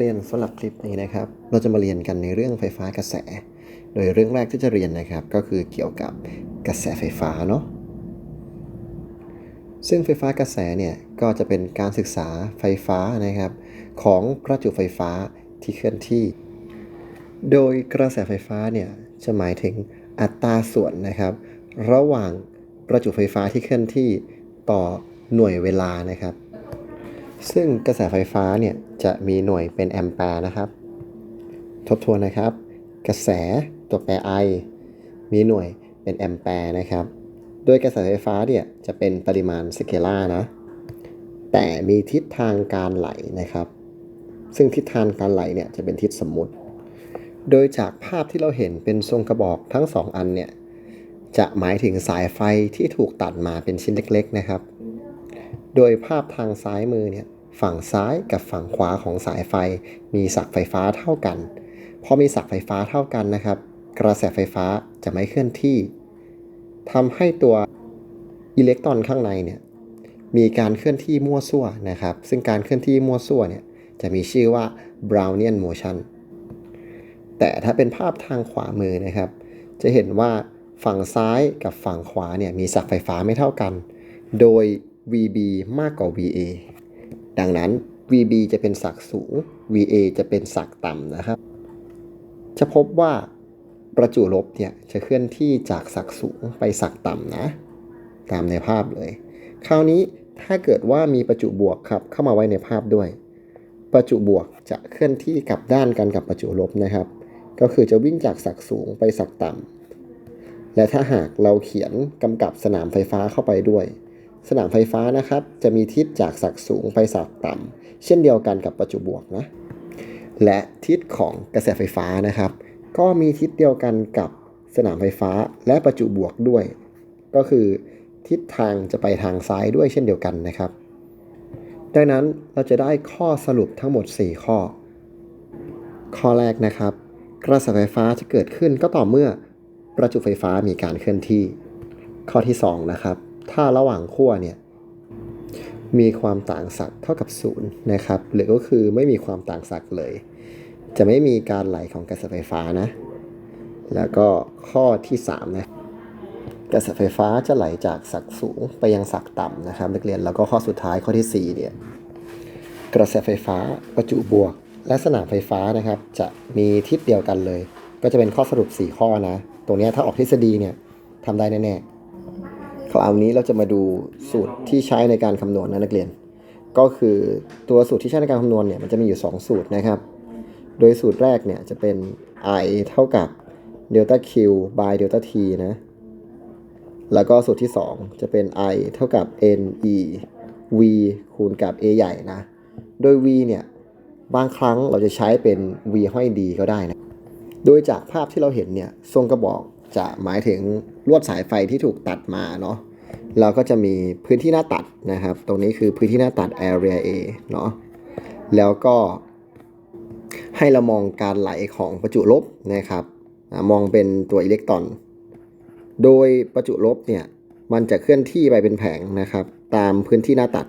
เรียนสำหรับคลิปนี้นะครับ เราจะมาเรียนกันในเรื่องไฟฟ้ากระแส โดยเรื่องแรกที่จะเรียนนะครับ ก็คือเกี่ยวกับกระแสไฟฟ้าเนาะ ซึ่งไฟฟ้ากระแสเนี่ยก็จะเป็นการศึกษาไฟฟ้านะครับ ของประจุไฟฟ้าที่เคลื่อนที่ โดยกระแสไฟฟ้าเนี่ยจะหมายถึงอัตราส่วนนะครับ ระหว่างประจุไฟฟ้าที่เคลื่อนที่ต่อหน่วยเวลานะครับ ซึ่งกระแสไฟฟ้าเนี่ยจะมีหน่วยเป็นแอมแปร์นะครับ ทบทวนนะครับ กระแสตัวแปร I มีหน่วยเป็นแอมแปร์นะครับ โดยกระแสไฟฟ้าเนี่ยจะเป็นปริมาณสเกลาร์นะ แต่มีทิศทางการไหลนะครับ ซึ่งทิศทางการไหลเนี่ยจะเป็นทิศสมมุติ โดยจากภาพที่เราเห็นเป็นทรงกระบอกทั้งสองอันเนี่ยจะหมายถึงสายไฟที่ถูกตัดมาเป็นชิ้นเล็ก ๆ นะครับ โดยภาพทางซ้ายมือเนี่ยฝั่งซ้ายกับฝั่งขวาของสายไฟ มีศักไฟฟ้าเท่ากัน พอมีศักไฟฟ้าเท่ากันนะครับ กระแสไฟฟ้าจะไม่เคลื่อนที่ทำให้ตัวอิเล็กตรอนข้างในเนี่ยมีการเคลื่อนที่มั่วซั่วนะครับ ซึ่งการเคลื่อนที่มั่วซั่วเนี่ยจะมีชื่อว่า Brownian motion แต่ถ้าเป็นภาพทางขวามือนะครับ จะเห็นว่าฝั่งซ้ายกับฝั่งขวาเนี่ยมีศักไฟฟ้าไม่เท่ากัน โดย VB มากกว่า VA ดังนั้น VB จะเป็นศักสูง VA จะเป็นศักต่ำนะครับ จะพบว่าประจุลบเนี่ยจะเคลื่อนที่จากศักสูงไปศักต่ำนะ ตามในภาพเลย คราวนี้ถ้าเกิดว่ามีประจุบวกครับเข้ามาไว้ในภาพด้วย ประจุบวกจะเคลื่อนที่กลับด้านกันกับประจุลบนะครับ ก็คือจะวิ่งจากศักสูงไปศักต่ำและถ้าหากเราเขียนกำกับสนามไฟฟ้าเข้าไปด้วย สนามไฟฟ้านะครับจะมีทิศจากศักสูงไปศักต่ำเช่นเดียวกันกับประจุบวกนะและทิศของกระแสไฟฟ้านะครับ ก็มีทิศเดียวกันกับสนามไฟฟ้าและประจุบวกด้วย ก็คือทิศทางจะไปทางซ้ายด้วยเช่นเดียวกันนะครับ ดังนั้นเราจะได้ข้อสรุปทั้งหมด 4 ข้อ ข้อแรกนะครับ กระแสไฟฟ้าจะเกิดขึ้นก็ต่อเมื่อประจุไฟฟ้ามีการเคลื่อนที่ ข้อที่ 2 นะครับ ถ้าระหว่างขั้วเนี่ยมีความต่างศักย์เท่ากับ 0 นะครับ หรือก็คือไม่มีความต่างศักย์เลย จะไม่มีการไหลของกระแสไฟฟ้านะ แล้วก็ข้อที่3นะกระแสไฟฟ้าจะไหลจากศักย์สูงไปยังศักย์ต่ำนะครับนักเรียนแล้วก็ข้อสุดท้ายข้อที่4เนี่ยกระแสไฟฟ้าประจุบวก และสนามไฟฟ้านะครับ จะมีทิศเดียวกันเลย ก็จะเป็นข้อสรุป 4 ข้อนะ ตรงนี้ถ้าออกทฤษฎีเนี่ยทำได้แน่ๆ คราวนี้เราจะมาดูสูตรที่ใช้ในการคำนวณนะนักเรียน ก็คือตัวสูตรที่ใช้ในการคำนวณเนี่ยมันจะมีอยู่ 2 สูตรนะครับ โดยสูตรแรกเนี่ยจะเป็น i เท่ากับ delta q by delta t นะ แล้วก็สูตรที่ 2 จะเป็น i เท่ากับ n e v คูณกับ a ใหญ่นะ โดย v เนี่ยบางครั้งเราจะใช้เป็น v ห้อย d ก็ได้นะ โดยจากภาพที่เราเห็นเนี่ยทรงกระบอกจะหมายถึง ลวดสายไฟที่ถูกตัดมาเนาะเราก็จะมีพื้นที่หน้าตัดนะครับ ตรงนี้คือพื้นที่หน้าตัด area A เนาะแล้วก็ให้เรามองการไหลของประจุลบนะครับมองเป็นตัวอิเล็กตรอน โดยประจุลบเนี่ยมันจะเคลื่อนที่ไปเป็นแผงนะครับ ตามพื้นที่หน้าตัด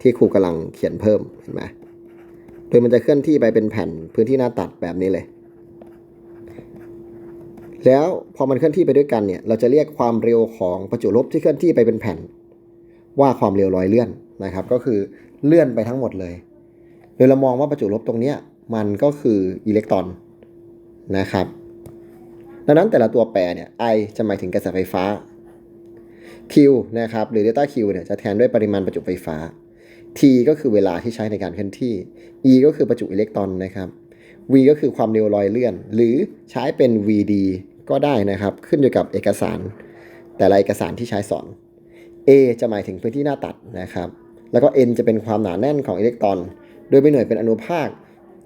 ที่ครูกำลังเขียนเพิ่มเห็นไหมโดยมันจะเคลื่อนที่ไปเป็นแผ่นพื้นที่หน้าตัดแบบนี้เลย แล้วพอมันเคลื่อนที่ไปด้วยกันเนี่ย เราจะเรียกความเร็วของประจุลบที่เคลื่อนที่ไปเป็นแผ่น ว่าความเร็วร้อยเลื่อนนะครับ ก็คือเลื่อนไปทั้งหมดเลย โดยเรามองว่าประจุลบตรงเนี้ยมันก็คืออิเล็กตรอนนะครับ ดังนั้นแต่ละตัวแปรเนี่ย I จะหมายถึงกระแสไฟฟ้า Q นะครับ หรือ delta Q เนี่ยจะแทนด้วยปริมาณประจุไฟฟ้า T ก็คือเวลาที่ใช้ในการเคลื่อนที่ E ก็คือประจุอิเล็กตรอนนะครับ V ก็คือความเร็วลอยเลื่อน หรือใช้เป็น VD ก็ได้นะครับ ขึ้นอยู่กับเอกสาร แต่ละเอกสารที่ใช้สอน A จะหมายถึงพื้นที่หน้าตัดนะครับ แล้วก็ N จะเป็นความหนาแน่นของอิเล็กตรอน โดยเป็นหน่วยเป็นอนุภาค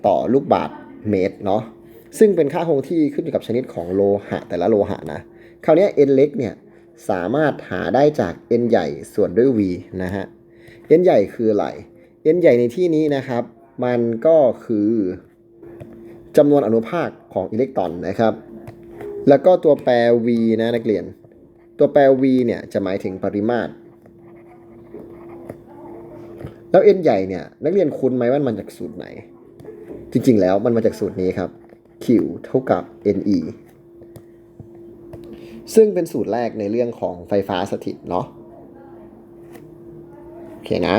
ต่อลูกบาศก์เมตรเนาะ ซึ่งเป็นค่าคงที่ขึ้นอยู่กับชนิดของโลหะแต่ละโลหะนะ คราวนี้ N เล็กเนี่ยสามารถหาได้จาก N ใหญ่ส่วนด้วย V นะฮะ N ใหญ่คืออะไร N ใหญ่ในที่นี้นะครับ มันก็คือจำนวนอนุภาคของอิเล็กตรอนนะครับ แล้วก็ตัวแปร V นะนักเรียน ตัวแปร V เนี่ยจะหมายถึงปริมาตร แล้ว N ใหญ่เนี่ยนักเรียนคุ้นไหมว่ามันจากสูตรไหน จริงๆแล้วมันมาจากสูตรนี้ครับ Q เท่ากับ NE ซึ่งเป็นสูตรแรกในเรื่องของไฟฟ้าสถิตเนาะโอเคนะ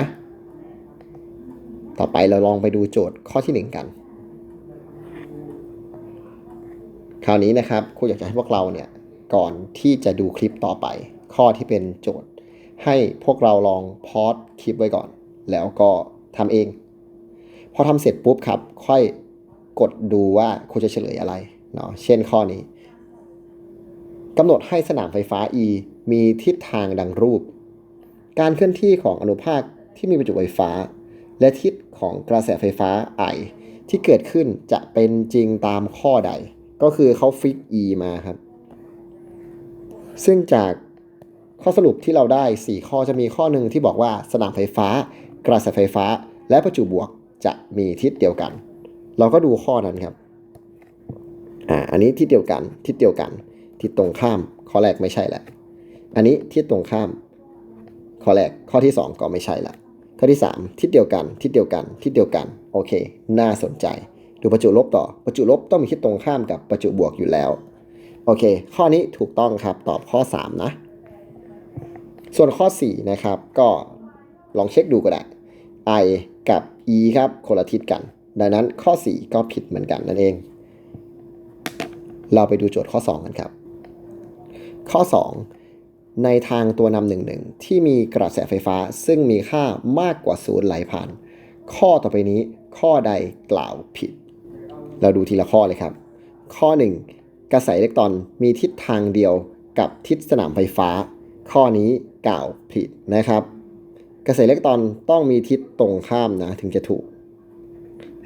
ต่อไปเราลองไปดูโจทย์ข้อที่ 1 กัน คราวนี้นะครับครูอยากจะให้พวกเราเนี่ยก่อนที่จะดูคลิปต่อไป ข้อที่เป็นโจทย์ ให้พวกเราลองพอดคลิปไว้ก่อน แล้วก็ทำเอง พอทำเสร็จปุ๊บครับ ค่อยกดดูว่าครูจะเฉลยอะไรเนาะเช่นข้อนี้กำหนดให้สนามไฟฟ้า E มีทิศทางดังรูป การเคลื่อนที่ของอนุภาคที่มีประจุไฟฟ้า และทิศของกระแสไฟฟ้า I ที่เกิดขึ้นจะเป็นจริงตามข้อใด ก็คือเขาฟิก E มาครับ ซึ่งจากข้อสรุปที่เราได้ 4 ข้อจะมีข้อหนึ่งที่บอกว่าสนามไฟฟ้า กระแสไฟฟ้า และประจุบวกจะมีทิศเดียวกัน เราก็ดูข้อนั้นครับ อ่า อันนี้ทิศเดียวกัน ทิศเดียวกัน ทิศตรงข้าม ข้อแรกไม่ใช่ละ อันนี้ทิศตรงข้าม ข้อแรก ข้อที่ 2 ก็ไม่ใช่ละ ข้อที่ 3 ทิศเดียวกัน ทิศเดียวกัน ทิศเดียวกัน โอเค น่าสนใจ ดูประจุลบต่อประจุลบต้องมีทิศตรงข้ามกับประจุบวกอยู่แล้วโอเค ข้อนี้ถูกต้องครับตอบข้อ 3 นะ ส่วนข้อ 4 นะครับ ก็ลองเช็คดูก็ได้ I กับ E ครับคนละทิศกัน ดังนั้นข้อ 4 ก็ผิดเหมือนกันนั่นเอง เราไปดูโจทย์ข้อ 2 กันครับ ข้อ 2 ในทางตัวนำหนึ่งหนึ่งที่มีกระแสไฟฟ้าซึ่งมีค่ามากกว่าศูนย์ไหลผ่าน ข้อต่อไปนี้ข้อใดกล่าวผิด เราดูทีละข้อเลยครับ ข้อ 1 กระแสอิเล็กตรอนมีทิศทางเดียวกับทิศสนามไฟฟ้า ข้อนี้กล่าวผิดนะครับ กระแสอิเล็กตรอนต้องมีทิศตรงข้ามนะถึงจะถูก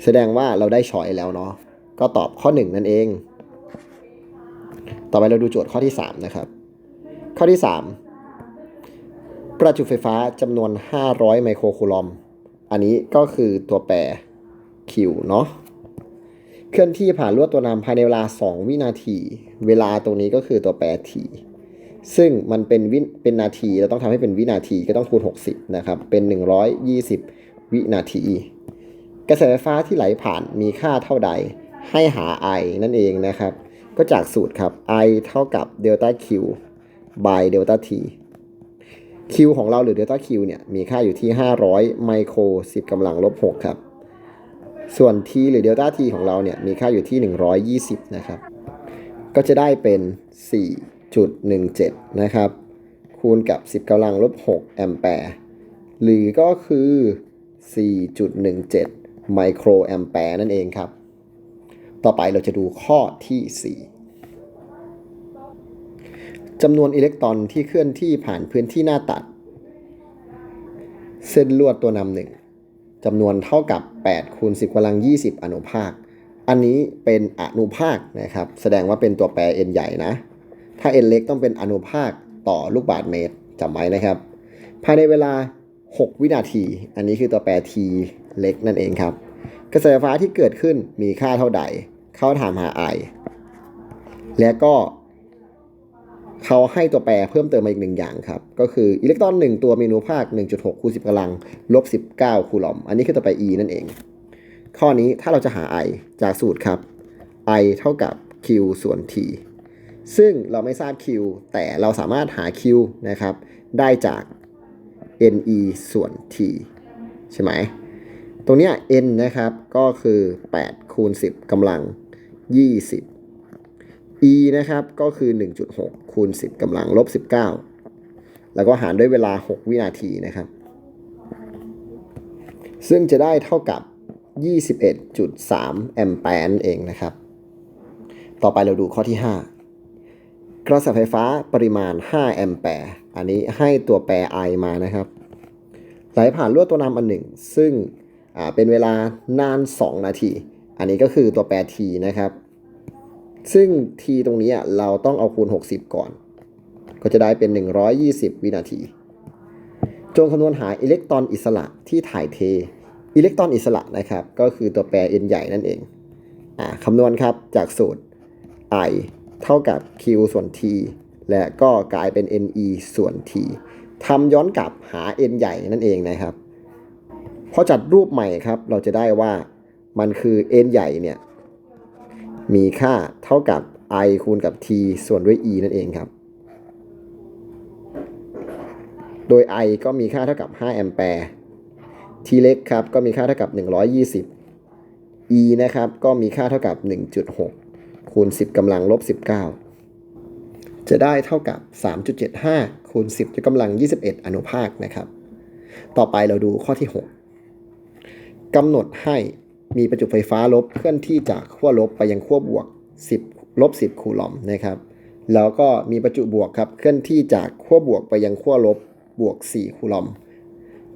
แสดงว่าเราได้ช้อยแล้วเนาะก็ตอบข้อ 1 นั่นเอง ต่อไปเราดูโจทย์ข้อที่ 3 นะครับ ข้อที่ 3 ประจุไฟฟ้าจำนวน 500 ไมโครคูลอม อันนี้ก็คือตัวแปร Q เนาะ เคลื่อนที่ผ่านลวดตัวนำภายในเวลา 2 วินาที เวลาตรงนี้ก็คือตัวแปร t ซึ่งมันเป็นวิเป็นนาทีเราต้องทำให้เป็นวินาทีก็ต้องคูณ 60 นะครับ เป็น 120 วินาที กระแสไฟฟ้าที่ไหลผ่านมีค่าเท่าใด ให้หา I นั่นเองนะครับ ก็จากสูตรครับ I เท่ากับเดลต้า Q by เดลต้า T Q ของเราหรือเดลต้า Q เนี่ยมีค่าอยู่ที่ 500 ไมโคร 10กำลังลบ 6 ครับ ส่วน T หรือเดลต้า T ของเราเนี่ยมีค่าอยู่ที่ 120 นะครับ ก็จะได้เป็น 4.17 นะครับ คูณกับ 10กำลังลบ 6 แอมแปร์ หรือก็คือ 4.17 ไมโครแอมแปร์นั่นเองครับ ต่อไปเราจะดูข้อที่ 4จำนวนอิเล็กตรอนที่เคลื่อนที่ผ่านพื้นที่หน้าตัด เส้นลวดตัวนำหนึ่ง จำนวนเท่ากับ8คูณ10กำลัง 20 อนุภาค อันนี้เป็นอนุภาคนะครับ แสดงว่าเป็นตัวแปร n ใหญ่นะ ถ้า n เล็กต้องเป็นอนุภาคต่อลูกบาศก์เมตรจำไว้นะครับ ภายในเวลา 6 วินาที อันนี้คือตัวแปร t เล็กนั่นเองครับ กระแสไฟฟ้าที่เกิดขึ้นมีค่าเท่าใด เขาถามหา I และก็ เขาให้ตัวแปรเพิ่มเติมมาอีกหนึ่งอย่างครับ ก็คืออิเล็กตรอน 1 ตัวมีอนุภาค 1.6 คูณ 10กำลังลบ 19 คูลอม อันนี้คือตัวแปร E นั่นเอง ข้อนี้ถ้าเราจะหา I จากสูตรครับ I เท่ากับ Q ส่วน T ซึ่งเราไม่ทราบ Q แต่เราสามารถหา Q นะครับ ได้จาก NE ส่วน T ใช่ไหม ตรงนี้ N นะครับ ก็คือ 8 คูณ 10กำลัง 20 E นะครับ ก็คือ 1.6 คูณ 10กำลังลบ 19 แล้วก็หารด้วยเวลา 6 วินาทีนะครับ ซึ่งจะได้เท่ากับ 21.3 แอมแปร์เองนะครับ ต่อไปเราดูข้อที่ 5 กระแสไฟฟ้าปริมาณ 5 แอมแปร์ อันนี้ให้ตัวแปร I มานะครับ ไหลผ่านลวดตัวนำอันหนึ่ง ซึ่งเป็นเวลานาน 2 นาที อันนี้ก็คือตัวแปร t นะครับ ซึ่ง t ตรงนี้เราต้องเอาคูณ 60 ก่อน ก็จะได้เป็น 120 วินาที จงคำนวณหาอิเล็กตรอนอิสระที่ถ่ายเท อิเล็กตรอนอิสระนะครับ ก็คือตัวแปร n ใหญ่นั่นเองอ่าคำนวณครับจากสูตร i เท่ากับ q ส่วน t และก็กลายเป็น ne ส่วน t ทำย้อนกลับหา n ใหญ่นั่นเองนะครับพอจัดรูปใหม่ครับ เราจะได้ว่ามันคือ n ใหญ่เนี่ย มีค่าเท่ากับ i คูณกับ t ส่วนด้วย e นั่นเองครับ โดย i ก็มีค่าเท่ากับ 5 แอมแปร์ t เล็กครับก็มีค่าเท่ากับ 120 e นะครับก็มีค่าเท่ากับ 1.6 คูณ 10กำลังลบ 19 จะได้เท่ากับ 3.75 คูณ 10ยกกำลัง 21 อนุภาคนะครับ ต่อไปเราดูข้อที่ 6กำหนดให้ มีประจุไฟฟ้าลบเคลื่อนที่จากขั้วลบไปยังขั้วบวก 10ลบ10 คูลอมนะครับ แล้วก็มีประจุบวกครับเคลื่อนที่จากขั้วบวกไปยังขั้วลบบวก 4 คูลอม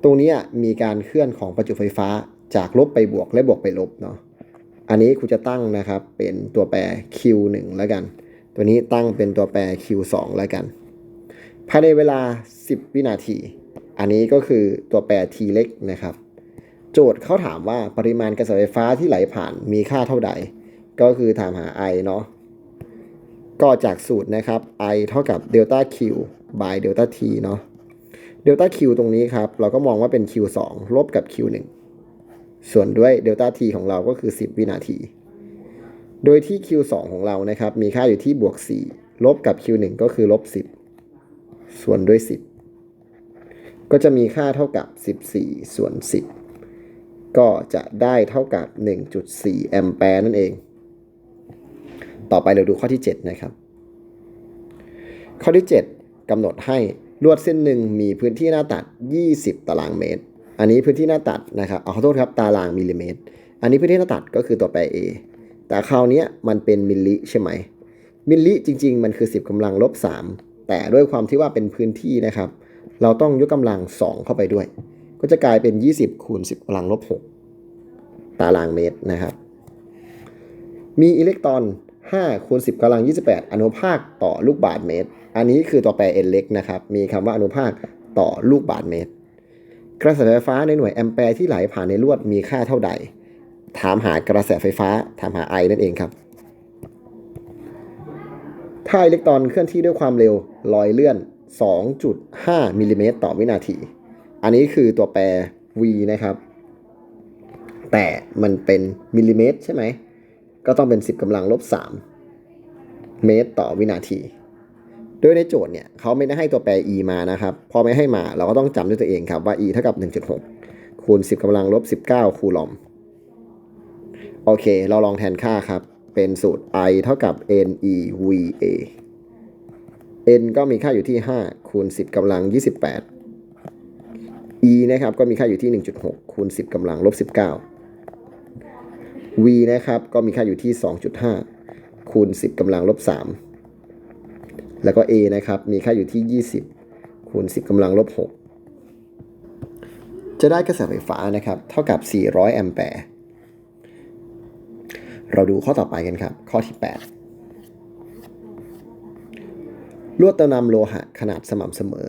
ตรงนี้มีการเคลื่อนของประจุไฟฟ้าจากลบไปบวกและบวกไปลบเนาะ อันนี้ครูจะตั้งนะครับเป็นตัวแปร q1 แล้วกัน ตัวนี้ตั้งเป็นตัวแปร q2 แล้วกัน ภายในเวลา 10 วินาที อันนี้ก็คือตัวแปร t เล็กนะครับ โจทย์เขาถามว่าปริมาณกระแสไฟฟ้าที่ไหลผ่านมีค่าเท่าใด ก็คือถามหา i เนาะก็จากสูตรนะครับ i เท่ากับเดลต้า q by เดลต้า t เนาะเดลต้า q ตรงนี้ครับ เราก็มองว่าเป็น q2 ลบกับ q1 ส่วนด้วยเดลต้า t ของเราก็คือ 10 วินาที โดยที่ q2 ของเรานะครับ มีค่าอยู่ที่บวก 4 ลบกับ q1 ก็คือลบ 10 ส่วนด้วย 10 ก็จะมีค่าเท่ากับ 14 ส่วน 10 ก็จะได้เท่ากับ 1.4 แอมแปร์นั่นเอง ต่อไปเราดูข้อที่ 7 นะครับ ข้อที่ 7กำหนดให้ลวดเส้นหนึ่งมีพื้นที่หน้าตัด 20 ตารางเมตร อันนี้พื้นที่หน้าตัดนะครับเอาขอโทษครับตารางมิลลิเมตร อันนี้พื้นที่หน้าตัดก็คือตัวแปร A แต่คราวนี้มันเป็นมิลลิใช่ไหม มิลลิจริง ๆ มันคือ 10กำลังลบ 3 แต่ด้วยความที่ว่าเป็นพื้นที่นะครับ เราต้องยกกำลัง 2 เข้าไปด้วย ก็จะกลายเป็น 20 คูณ 10กำลังลบ 6 ตารางเมตรนะครับ มีอิเล็กตรอน 5 คูณ 10กำลัง 28 อนุภาคต่อลูกบาศก์เมตร อันนี้คือตัวแปร n เล็กนะครับ มีคำว่าอนุภาคต่อลูกบาศก์เมตร กระแสไฟฟ้าในหน่วยแอมแปร์ที่ไหลผ่านในลวดมีค่าเท่าใด ถามหากระแสไฟฟ้า ถามหา I นั่นเองครับ ถ้าอิเล็กตรอนเคลื่อนที่ด้วยความเร็วลอยเลื่อน 2.5มิลลิเมตรต่อวินาที อันนี้คือตัวแปร v นะครับ แต่มันเป็นมิลลิเมตรใช่ไหม ก็ต้องเป็น 10กำลังลบ 3 เมตรต่อวินาทีโดยในโจทย์เนี่ยเขาไม่ได้ให้ตัวแปร e มานะครับ พอไม่ให้มาเราก็ต้องจำด้วยตัวเองครับว่า e เท่ากับ 1.6 คูณ 10กำลังลบ 19 คูลอม โอเค เราลองแทนค่าครับ เป็นสูตร i เท่ากับ n e v a n ก็มีค่าอยู่ที่ 5 คูณ 10กำลัง 28 นะครับก็มีค่าอยู่ที่ 1.6 คูณ 10กำลังลบ 19 v นะครับก็มีค่าอยู่ที่ 2.5 คูณ 10กำลังลบ 3 แล้วก็ a นะครับมีค่าอยู่ที่ 20 คูณ 10กำลังลบ 6 จะได้กระแสไฟฟ้านะครับเท่ากับ 400 แอมแปร์ เราดูข้อต่อไปกันครับ ข้อที่ 8ลวดติมน้ำโลหะขนาดสม่ำเสมอ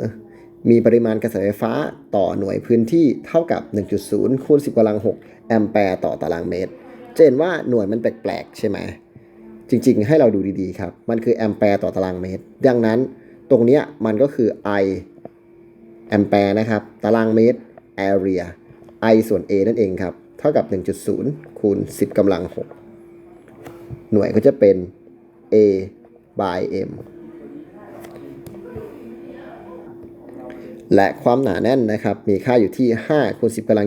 มีปริมาณกระแสไฟฟ้าต่อหน่วยพื้นที่เท่ากับ 1.0 คูณ 10กำลัง 6 แอมแปร์ต่อตารางเมตร จะเห็นว่าหน่วยมันแปลกๆ ใช่ไหม จริงๆ ให้เราดูดีๆ ครับ มันคือแอมแปร์ต่อตารางเมตร ดังนั้นตรงนี้มันก็คือ I แอมแปร์นะครับ ตารางเมตร area I ส่วน A นั่นเองครับ เท่ากับ 1.0 คูณ 10กำลัง 6 หน่วยก็จะเป็น A by M และความหนาแน่นนะครับ มีค่าอยู่ที่5คูณ10กำลัง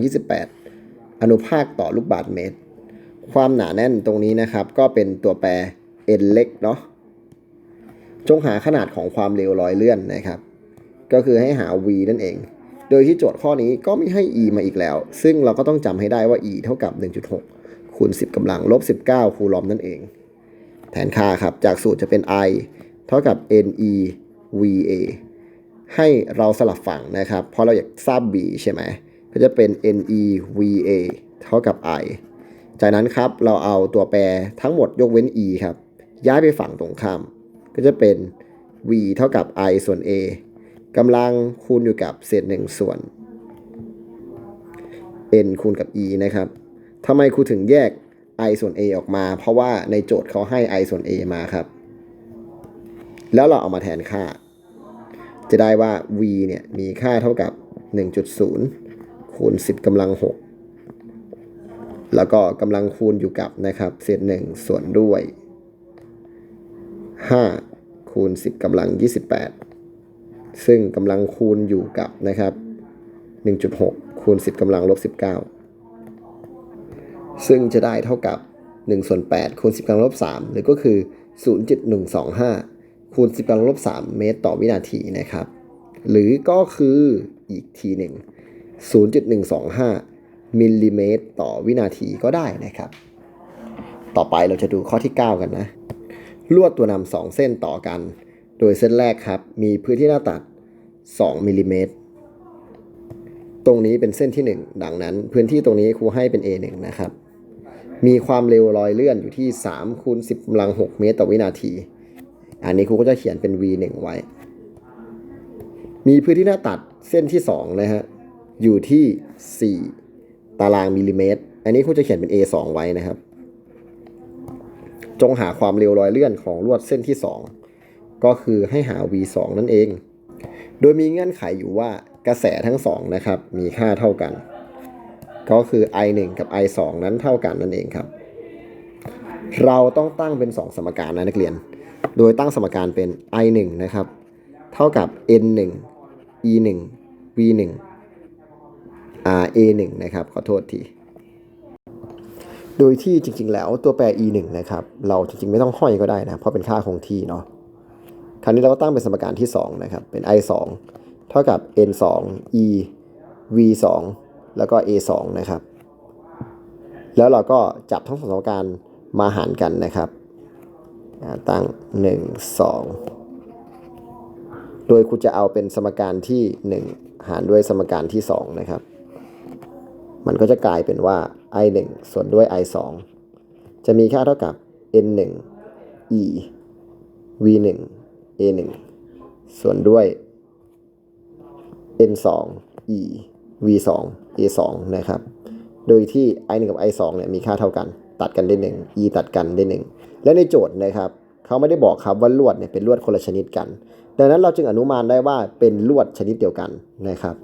28 อนุภาคต่อลูกบาศก์เมตร ความหนาแน่นตรงนี้นะครับ ก็เป็นตัวแปร n เล็กเนาะจงหาขนาดของความเร็วลอยเลื่อนนะครับ ก็คือให้หา v นั่นเอง โดยที่โจทย์ข้อนี้ก็ไม่ให้ e มาอีกแล้ว ซึ่งเราก็ต้องจำให้ได้ว่า e เท่ากับ 1.6คูณ10กำลังลบ19คูลอมนั่นเอง แทนค่าครับ จากสูตรจะเป็น i เท่ากับ ne va ให้เราสลับฝั่งนะครับ เพราะเราอยากทราบ b ใช่ไหม ก็จะเป็น ne va เท่ากับ i จากนั้นครับเราเอาตัวแปรทั้งหมดยกเว้น e ครับ ย้ายไปฝั่งตรงข้าม ก็จะเป็น v เท่ากับ i ส่วน a กำลังคูณอยู่กับเศษ1ส่วน n คูณกับ e นะครับทำไมครูถึงแยก i ส่วน a ออกมา เพราะว่าในโจทย์เขาให้ i ส่วน a มาครับ แล้วเราเอามาแทนค่า จะได้ว่า v เนี่ยมีค่าเท่ากับ 1.0 คูณ 10กำลัง 6 แล้วก็กำลังคูณอยู่กับนะครับ เศษหนึ่งส่วนด้วย 5 คูณ 10กำลัง 28 ซึ่งกำลังคูณอยู่กับนะครับ 1.6 คูณ 10กำลังลบ 19 ซึ่งจะได้เท่ากับ1ส่วน8คูณ 10กำลังลบ 3 หรือก็คือ 0.125 คูณ 10กำลังลบ 3 เมตรต่อวินาทีนะครับ หรือก็คืออีกทีหนึ่ง 0.125 มิลลิเมตรต่อวินาทีก็ได้นะครับ ต่อไปเราจะดูข้อที่ 9 กันนะ ลวดตัวนำสองเส้นต่อกัน โดยเส้นแรกครับ มีพื้นที่หน้าตัด 2 มิลลิเมตร ตรงนี้เป็นเส้นที่ 1 ดังนั้น พื้นที่ตรงนี้ครูให้เป็น A1 นะครับ มีความเร็วรอยเลื่อนอยู่ที่3คูณ10กำลัง6เมตรต่อวินาที อันนี้ครูก็จะเขียนเป็น V1 ไว้ มีพื้นที่หน้าตัดเส้นที่2นะฮะ อยู่ที่ 4 ตารางมิลลิเมตร อันนี้ครูจะเขียนเป็น A2 ไว้นะครับ จงหาความเร็วรอยเลื่อนของลวดเส้นที่ 2 ก็คือให้หา v2 นั่นเอง โดยมีเงื่อนไขอยู่ว่ากระแสทั้งสองนะครับ มีค่าเท่ากัน ก็คือ i1 กับ i2 นั้นเท่ากันนั่นเองครับ เราต้องตั้งเป็น 2 สมการนะนักเรียน โดยตั้งสมการเป็น i1 นะครับ เท่ากับ n1 e1 v1 ra1 นะครับ ขอโทษที โดยที่จริงๆ แล้วตัวแปร e 1นะครับ เราจริงๆ ไม่ต้องห้อยก็ได้นะ เพราะเป็นค่าคงที่เนาะ คราวนี้เราก็ตั้งเป็นสมการที่ 2 นะครับ เป็น i 2เท่ากับ n 2 e v 2แล้วก็ a 2นะครับ แล้วเราก็จับทั้งสองสมการมาหารกันนะครับ ตั้ง 1 2 โดยครูจะเอาเป็นสมการที่ 1 หารด้วยสมการที่ 2 นะครับ มันก็จะกลายเป็นว่า i 1ส่วนด้วย i 2จะมีค่าเท่ากับ n 1 e v 1 a 1ส่วนด้วย n 2 e v 2 a 2นะครับ โดยที่ i 1กับ i 2เนี่ยมีค่าเท่ากัน ตัดกันได้1 e ตัดกันได้1และในโจทย์นะครับเขาไม่ได้บอกครับว่าลวดเนี่ยเป็นลวดคนละชนิดกัน ดังนั้นเราจึงอนุมานได้ว่าเป็นลวดชนิดเดียวกันนะครับ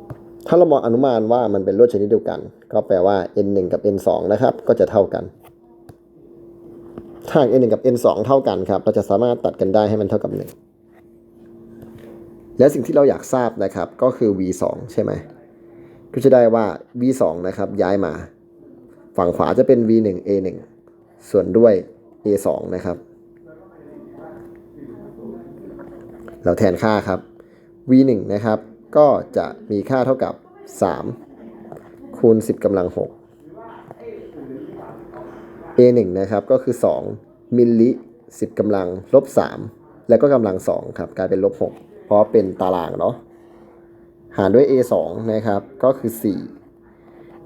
ถ้าเรามองอนุมานว่ามันเป็นลวดชนิดเดียวกัน ก็แปลว่า n 1กับ n 2นะครับก็จะเท่ากันถ้า n 1กับ n 2เท่ากันครับ เราจะสามารถตัดกันได้ให้มันเท่ากับ 1 และสิ่งที่เราอยากทราบนะครับก็คือ v 2ใช่ไหมก็จะได้ว่า v 2นะครับย้ายมา ฝั่งขวาจะเป็น v 1 a 1 ส่วนด้วย a 2 นะครับ เราแทนค่าครับ v 1 นะครับ ก็จะมีค่าเท่ากับ 3 คูณ 10กำลัง 6 a 1 นะครับ ก็คือ 2 มิลลิ10กำลังลบ 3 แล้วก็กำลัง 2 ครับ กลายเป็นลบ 6 เพราะเป็นตารางเนาะ หารด้วย a 2 นะครับ ก็คือ 4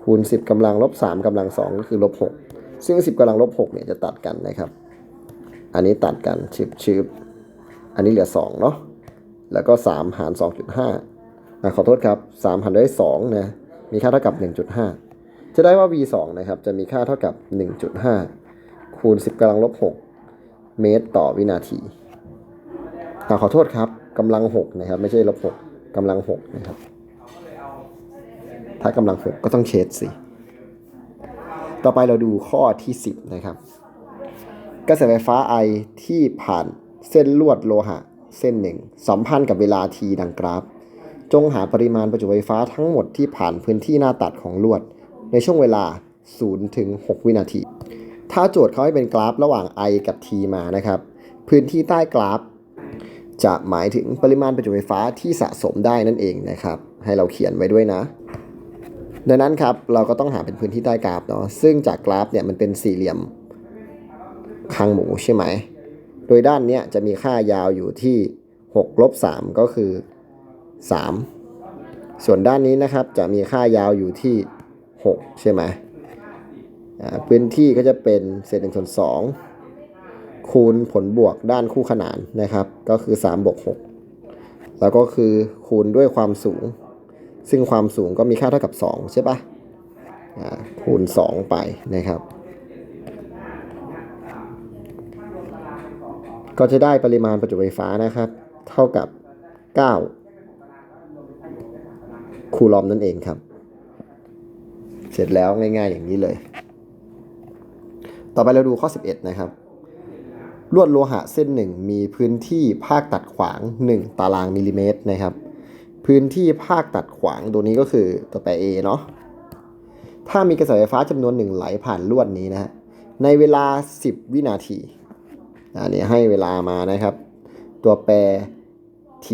คูณ 10กำลังลบ3กำลัง2ก็คือลบ6ซึ่ง 10กำลังลบ6เนี่ยจะตัดกันนะครับ อันนี้ตัดกันชืบชืบอันนี้เหลือ2เนาะแล้วก็ 3 หาร 2.5อะขอโทษครับ 3 หารด้วย2นะมีค่าเท่ากับ 1.5 จะได้ว่า v 2นะครับจะมีค่าเท่ากับ 1.5 คูณ 10กำลังลบ6เมตรต่อวินาทีอะขอโทษครับกำลัง6นะครับไม่ใช่ลบ6กำลัง6นะครับ ถ้ากำลัง 6 ก็ต้องเชดสิ ต่อไปเราดูข้อที่ 10 นะครับ กระแสไฟฟ้าไอที่ผ่านเส้นลวดโลหะ เส้นหนึ่งสัมพันธ์กับเวลาทีดังกราฟ จงหาปริมาณประจุไฟฟ้าทั้งหมดที่ผ่านพื้นที่หน้าตัดของลวด ในช่วงเวลา0ถึง6วินาที ถ้าโจทย์เขาให้เป็นกราฟระหว่าง i กับ t มานะครับ พื้นที่ใต้กราฟ จะหมายถึงปริมาณประจุไฟฟ้าที่สะสมได้นั่นเองนะครับ ให้เราเขียนไว้ด้วยนะ ดังนั้นครับเราก็ต้องหาเป็นพื้นที่ใต้กราฟเนาะซึ่งจากกราฟเนี่ยมันเป็นสี่เหลี่ยมคางหมูใช่ไหม โดยด้านเนี้ยจะมีค่ายาวอยู่ที่6ลบ3ก็คือ 3 ส่วนด้านนี้นะครับจะมีค่ายาวอยู่ที่ 6 ใช่ไหมพื้นที่ก็จะเป็นเศษหนึ่งส่วนสองคูณผลบวกด้านคู่ขนานนะครับ ก็คือ3บวก6แล้วก็คือคูณด้วยความสูง ซึ่งความสูงก็มีค่าเท่ากับ 2 ใช่ปะอ่าคูณ 2 ไปนะครับ ก็จะได้ปริมาณประจุไฟฟ้านะครับ เท่ากับ 9 คูลอมนั่นเองครับ เสร็จแล้วง่ายๆอย่างนี้เลย ต่อไปเราดูข้อ 11 นะครับลวดโลหะเส้นหนึ่งมีพื้นที่ภาคตัดขวาง 1 ตารางมิลลิเมตรนะครับ พื้นที่ภาคตัดขวางตัวนี้ก็คือตัวแปร A เนาะถ้ามีกระแสไฟฟ้าจำนวนหนึ่งไหลผ่านลวดนี้นะฮะในเวลา 10 วินาทีอันนี้ให้เวลามานะครับ ตัวแปร t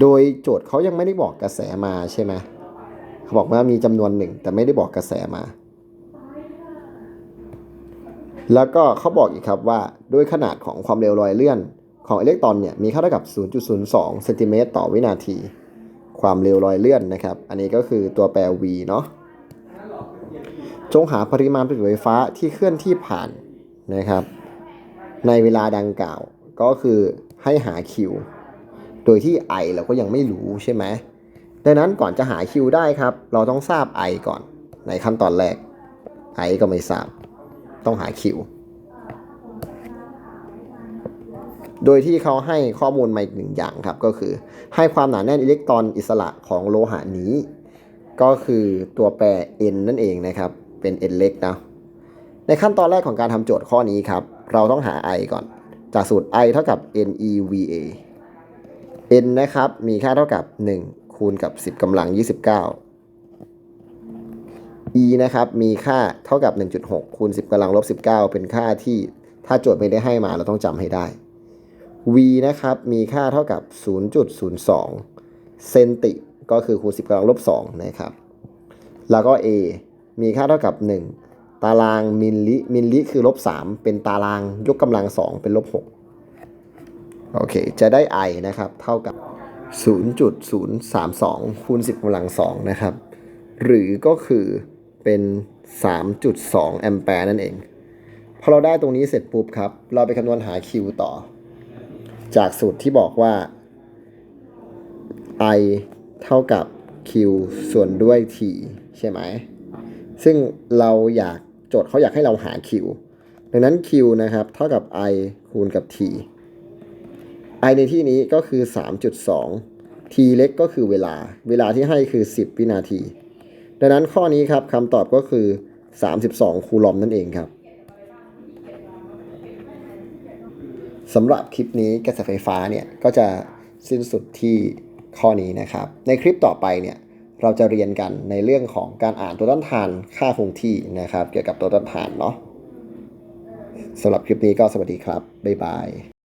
โดยโจทย์เขายังไม่ได้บอกกระแสมาใช่ไหมเขาบอกว่ามีจำนวนหนึ่งแต่ไม่ได้บอกกระแสมา แล้วก็เขาบอกอีกครับว่าด้วยขนาดของความเร็วรอยเลื่อนของอิเล็กตรอนเนี่ยมีค่าเท่ากับ 0.02เซนติเมตรต่อวินาที ความเร็วรอยเลื่อนนะครับ อันนี้ก็คือตัวแปร v เนาะจงหาปริมาณประจุไฟฟ้าที่เคลื่อนที่ผ่านนะครับ ในเวลาดังกล่าวก็คือให้หา q โดยที่ i เราก็ยังไม่รู้ใช่ไหมดังนั้นก่อนจะหา q ได้ครับ เราต้องทราบ i ก่อนในขั้นตอนแรก i ก็ไม่ทราบ ต้องหา q โดยที่เขาให้ข้อมูลมาอีกหนึ่งอย่างครับ ก็คือให้ความหนาแน่นอิเล็กตรอนอิสระของโลหะนี้ ก็คือตัวแปร n นั่นเองนะครับ เป็น n เล็กนะในขั้นตอนแรกของการทำโจทย์ข้อนี้ครับ เราต้องหา i ก่อน จากสูตร i เท่ากับ neva n นะครับ มีค่าเท่ากับ 1 คูณกับ 10กำลัง 29 e นะครับ มีค่าเท่ากับ 1.6 คูณ 10กำลังลบ 19 เป็นค่าที่ถ้าโจทย์ไม่ได้ให้มาเราต้องจำให้ได้ v นะครับมีค่าเท่ากับ 0.02 เซนติก็คือคูณ10กำลังลบ2นะครับ แล้วก็ a มีค่าเท่ากับ 1 ตารางมิลลิมิลลิคือลบ3เป็นตารางยกกำลัง 2 เป็นลบ6โอเค จะได้ i นะครับ เท่ากับ 0.032 คูณ 10กำลัง 2 นะครับ หรือก็คือเป็น 3.2 แอมแปร์นั่นเอง พอเราได้ตรงนี้เสร็จปุ๊บครับ เราไปคำนวณหา q ต่อ จากสูตรที่บอกว่า i เท่ากับ q ส่วนด้วย t ใช่ไหม ซึ่งเราอยากโจทย์เขาอยากให้เราหา q ดังนั้น q นะครับ เท่ากับ i คูณกับ t i ในที่นี้ก็คือ 3.2 t เล็กก็คือเวลา เวลาที่ให้คือ 10 วินาที ดังนั้นข้อนี้ครับคำตอบก็คือ 32 คูลอมนั่นเองครับ สำหรับคลิปนี้กระแสไฟฟ้าเนี่ยก็จะสิ้นสุดที่ข้อนี้นะครับ ในคลิปต่อไปเนี่ยเราจะเรียนกันในเรื่องของการอ่านตัวต้นทานค่าคงที่นะครับ เกี่ยวกับตัวต้นทานเนาะสำหรับคลิปนี้ก็สวัสดีครับ บ๊ายบาย